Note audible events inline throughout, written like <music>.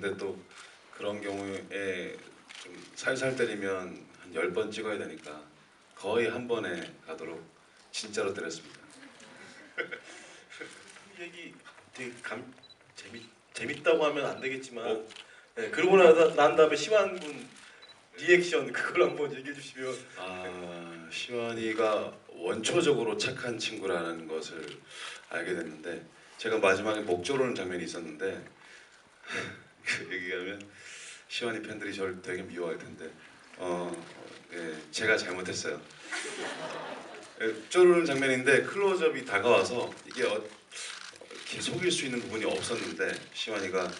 근데 또 그런 경우에 좀 살살 때리면 한 열 번 찍어야 되니까 거의 한 번에 가도록 진짜로 때렸습니다. 이 얘기 되게 감 재밌 재밌다고 하면 안 되겠지만 어? 네, 그러고 나, 난 다음에 시완 군 리액션 그걸 한번 얘기해 주시면 아 시완이가 원초적으로 착한 친구라는 것을 알게 됐는데 제가 마지막에 목 조르는 장면이 있었는데 그 <laughs> 얘기하면 시완이 팬들이 저를 되게 미워할 텐데. 어 예, 제가 잘못했어요. 예, 조르는 장면인데 클로즈업이 다가와서 이게 어, 이렇게 속일 수 있는 부분이 없었는데 시완이가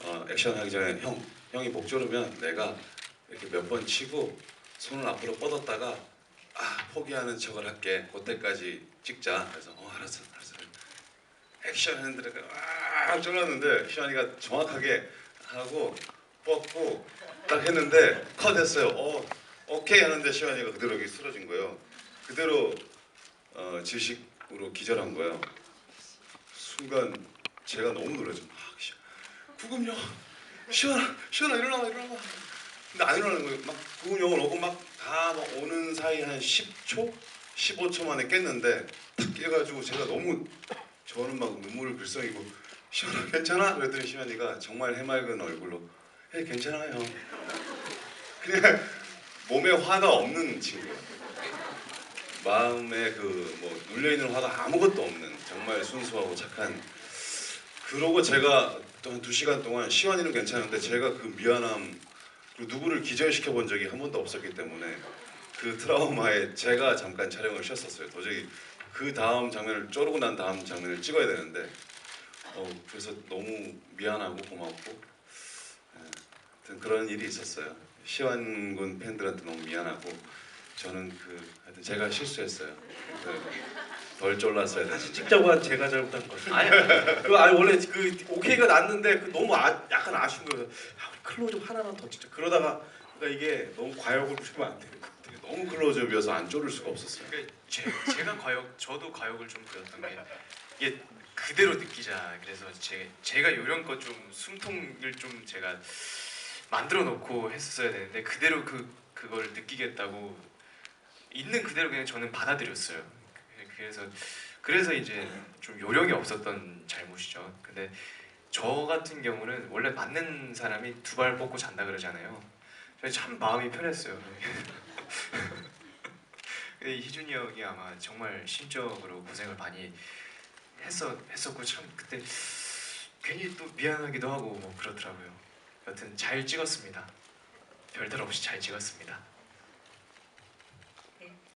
어, 액션 하기 전에 형 형이 목 조르면 내가 이렇게 몇 번 치고 손을 앞으로 뻗었다가 아 포기하는 척을 할게. 그때까지 찍자. 그래서 어 알았어 알았어. 액션 했는데 아 쫄랐는데 시환이가 정확하게 하고 뻗고 딱 했는데 컷 했어요. 어 오케이 하는데 시환이가 그대로 여기 쓰러진 거예요. 그대로 어, 질식으로 기절한 거예요. 순간 제가 너무 놀라죠. 아, 씨, 구금요. 시환아 시환아 일어나봐 일어나봐. 근데 안 일어나는 거예요. 막 구운형을 오고 막다 오는 사이 한 10초, 15초 만에 깼는데 탁 깨가지고 제가 너무 저는 막 눈물을 글썽이고 시원아 괜찮아? 그랬더니 시원이가 정말 해맑은 얼굴로 해 괜찮아요. 그냥 몸에 화가 없는 친구예요. 마음에 그 뭐 눌려 있는 화가 아무것도 없는 정말 순수하고 착한. 그러고 제가 또한두 시간 동안 시원이는 괜찮은데 제가 그 미안함 그리고 누구를 기절시켜 본 적이 한 번도 없었기 때문에 그 트라우마에 제가 잠깐 촬영을 쉬었었어요. 도저히 그 다음 장면을 쪼르고 난 다음 장면을 찍어야 되는데 어, 그래서 너무 미안하고 고맙고 예, 하여튼 그런 일이 있었어요. 시완군 팬들한테 너무 미안하고 저는 그 하여튼 제가 실수했어요. 네, 덜 쫄랐어야 다시 되는데 찍자고 한 제가 잘못한 거예요. <laughs> 아니 그 아니 원래 그 오케이가 났는데 그 너무 아, 약간 아쉬운 거예요. 아, 우리 클로즈 하나만 더 찍자. 그러다가 그러니까 이게 너무 과욕을 부리면 안 되는 것 같아요. 너무 클로즈업이어서 안 쫄을 수가 없었어요. 그 제, 제가 과욕 저도 과욕을 좀 부렸던 게 이게 그대로 느끼자 그래서 제 제가 요령껏 좀 숨통을 좀 제가 만들어 놓고 했었어야 되는데 그대로 그 그걸 느끼겠다고 있는 그대로 그냥 저는 받아들였어요. 그- 그래서 그래서 이제 좀 요령이 없었던 잘못이죠. 근데 저 같은 경우는 원래 맞는 사람이 두 발 뻗고 잔다 그러잖아요. 저참 마음이 편했어요. <laughs> 근데 희준이 형이 아마 정말 심적으로 고생을 많이 했었 했었고 참 그때 괜히 또 미안하기도 하고 뭐 그렇더라고요. 여튼 잘 찍었습니다. 별탈 없이 잘 찍었습니다.